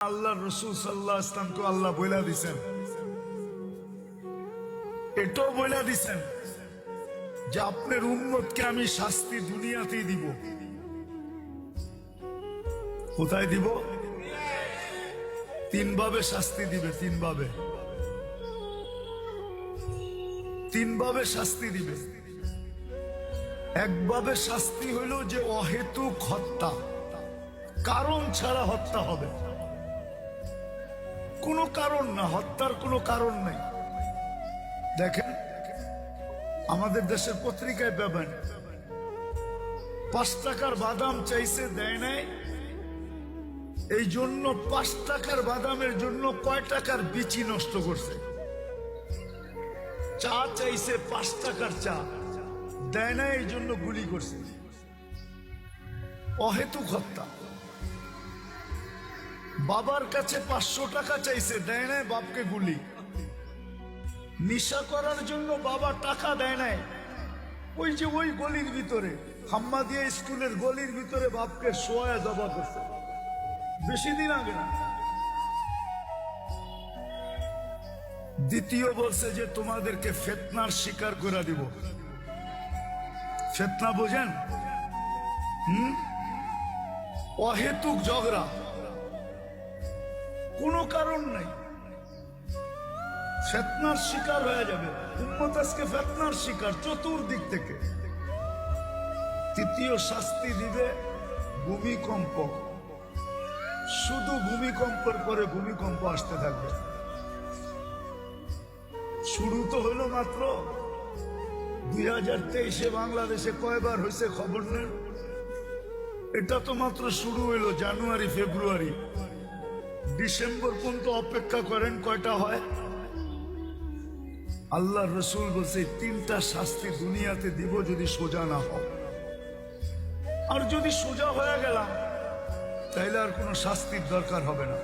আল্লাহ রসুল সাল্লাহ ইসলামকে আল্লাহ বইলা দিছেন। এটাও বইলা দিছেন যে আপনার উন্মতকে আমি শাস্তি দুনিয়াতেই দিব। কোথায় দিব? তিনভাবে শাস্তি দিবে, তিনভাবে। তিনভাবে শাস্তি দিবে। একভাবে শাস্তি হইল যে অহেতুক হত্যা। কারণ ছাড়া হত্যা হবে। কোনো কারণ না, হত্যার কোনো কারণ নেই। দেখেন, আমাদের দেশের পত্রিকায় পাবেন পাঁচ টাকার বাদাম চাইছে, দেয় নাই। এই জন্য পাঁচ টাকার বাদামের জন্য কয় টাকার বিচি নষ্ট করছে? চা চাইছে পাঁচ টাকার চা, দেয় না এই জন্য গুলি করছে। অহেতুক হত্যা। বাবার কাছে পাঁচশো টাকা চাইছে, দেয় নাই বাপকে গুলি। নিশা করার জন্য বাবা টাকা দেয় নাই। ওই যে ওই গলির ভিতরে হাম্মা দিয়ে স্কুলের গলির ভিতরে বাপকে সোয়া জবা করছে। বেশি দিন আগে না। দ্বিতীয় বলছে যে তোমাদেরকে ফেতনার শিকার করে দিব। ফেতনা বোঝেন? হুম? অহেতুক ঝগড়া। কোনো কারণ নাই। ফেতনার শিকার হয়ে যাবে। উম্মত আজকে ফেতনার শিকার চতুর্দিক থেকে। তৃতীয় শাস্তি দিবে ভূমিকম্প। শুধু ভূমিকম্পের পরে ভূমিকম্প আসতে থাকবে। শুরু তো হলো মাত্র। দুই হাজার তেইশে বাংলাদেশে কয়বার হয়েছে খবর নেন? এটা তো মাত্র শুরু হইল জানুয়ারি, ফেব্রুয়ারি। ডিসেম্বর পর্যন্ত অপেক্ষা করেন কয়টা হয়? আল্লাহ রসুল বলছে, তিনটা শাস্তি দুনিয়াতে দিব যদি সোজা না হয় আর যদি সোজা হয়ে গেলাম, তাইলে আর কোনো শাস্তির দরকার হবে না।